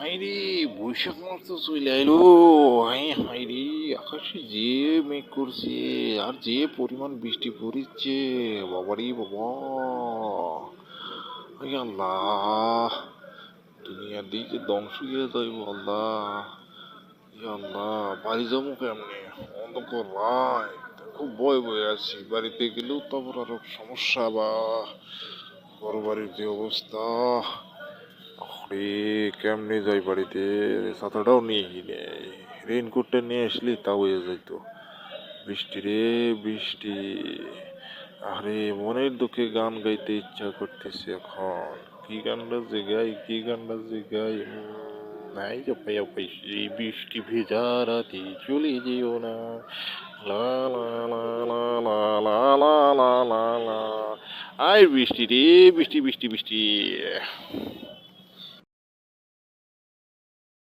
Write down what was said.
হাইরে বৈশাখ মাস তো চলে আইলো। হাই হাইরে আকাশে যে মেঘ করছে, আর যে পরিমাণ বৃষ্টি পড়িচ্ছে, বাবারে বাবা। হাই আল্লাহ, দুনিয়ার দিক ধ্বংস হয়ে যাইব আল্লাহ। আল্লাহ, বাড়ি যাব কেমনে? অন্ধকার রায় খুব ভয় ভয়ে আছি। বাড়িতে গেলেও তারপর আরও সমস্যা বা ঘর বাড়ির যে অবস্থা। কেমনে যাই বাড়িতে? ছাতাটাও নিয়ে নেই রেইনকোটটা নিয়ে আসলে, তাও হয়ে যাইতো। বৃষ্টি রে, বৃষ্টি। আরে, মনের দুঃখে গান গাইতে ইচ্ছা করতেছে এখন। কি গানটা যে গাই, কি গানটা যে গাই? নাই যে পাইয়া পাইছি, বৃষ্টি ভেজা রাতে চলে যেও না। লা লা লা লা। আয় বৃষ্টি রে, বৃষ্টি বৃষ্টি বৃষ্টি।